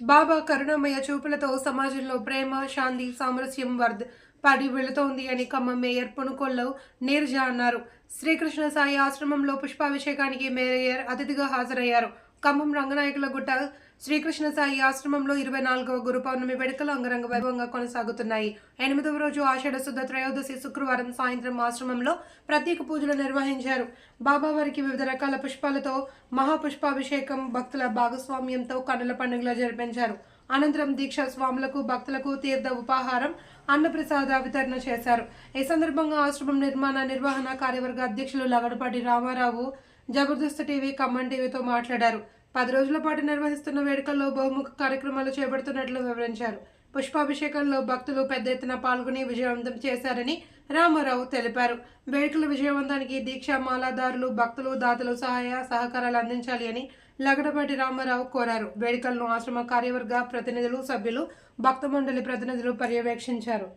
బాబా కరుణామయ చూపులతో సమాజంలో ప్రేమ శాంతి సామరస్యం వర్ధ పడి వెళుతోంది అని ఖమ్మం మేయర్ పునుకొల్లో నీరజ అన్నారు. శ్రీకృష్ణ సాయి ఆశ్రమంలో పుష్పాభిషేకానికి మేయర్ అతిథిగా హాజరయ్యారు. ఖమ్మం రంగనాయకుల గుట్ట శ్రీకృష్ణ సాయి ఆశ్రమంలో ఇరవై నాలుగవ గురు పౌర్ణమి వేడుకలు అంగరంగ వైభవంగా కొనసాగుతున్నాయి. ఎనిమిదవ రోజు ఆషాఢ శుద్ధ త్రయోదశి శుక్రవారం సాయంత్రం ఆశ్రమంలో ప్రత్యేక పూజలు నిర్వహించారు. బాబావారికి వివిధ రకాల పుష్పాలతో మహాపుష్పాభిషేకం భక్తుల భాగస్వామ్యంతో కన్నుల పండుగలా జరిపించారు. అనంతరం దీక్షా స్వాములకు భక్తులకు తీర్థ ఉపాహారం అన్నప్రసాద వితరణ చేశారు. ఈ సందర్భంగా ఆశ్రమం నిర్మాణ నిర్వహణ కార్యవర్గ అధ్యక్షులు లగడపాటి రామారావు జబర్దస్త్ టీవీ ఖమ్మం టీవీతో మాట్లాడారు. పది రోజుల పాటు నిర్వహిస్తున్న వేడుకల్లో బహుముఖ కార్యక్రమాలు చేపడుతున్నట్లు వివరించారు. పుష్పాభిషేకంలో భక్తులు పెద్ద ఎత్తున పాల్గొని విజయవంతం చేశారని రామారావు తెలిపారు. వేడుకల విజయవంతానికి దీక్ష మాలాదారులు భక్తులు దాతలు సహాయ సహకారాలు అందించాలి అని లగడపాటి రామారావు కోరారు. వేడుకలను ఆశ్రమ కార్యవర్గ ప్రతినిధులు సభ్యులు భక్త మండలి ప్రతినిధులు పర్యవేక్షించారు.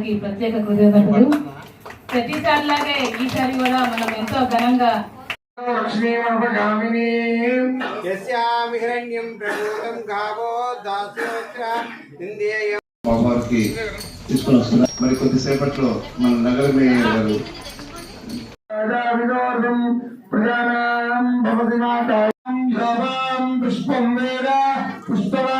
గారికి ప్రత్యేక కృతజ్ఞతలు ప్రతిసారిలాగే ఈసారి కూడా మనం ఎంతో ఘనంగా యస్యామి హిరణ్యం గావో తీసుకొని వస్తున్నారు మరి కొద్దిసేపట్లో మన నగర మేయర్ గారు పుష్పం వేద పుష్పవాన్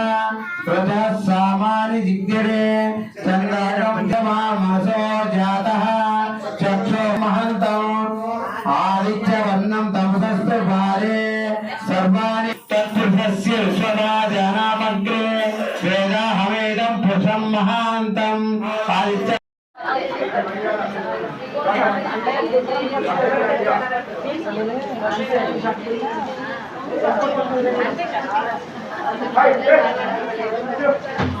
जिज्ञरे चन्द्रं जमामसो जातः चक्षो महन्तम् आदित्यवर्णं तमसस्तु भारे सर्वाणि तत्पुरुषस्य स्वदा जनामग्रे वेदाहमेदं पुरुषं महान्तम् आदित्य Thank you.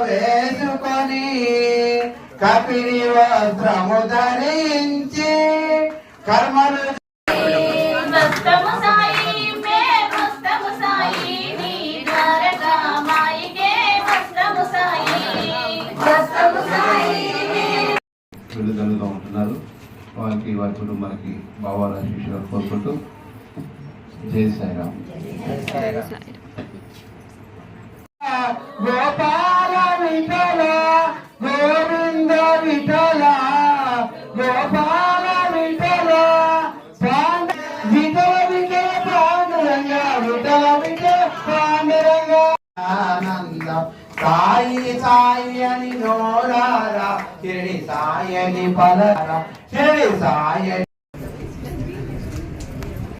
వేసుకొని కపిరి వస్త్రము ధరించి కర్మలు విడుదలగా ఉంటున్నారు. వారికి వారి కుటుంబానికి భావాలను కోరుకుంటూ జై సాయిరామ్. గోపాల విఠల గోవింద విఠల గోపాల విఠల విఠల విఠల పాండురంగ విఠల విఠల పాండురంగ. ఆనంద సాయి సాయి అని నోరారా చెడి సాయని పలరా చెడి సాయని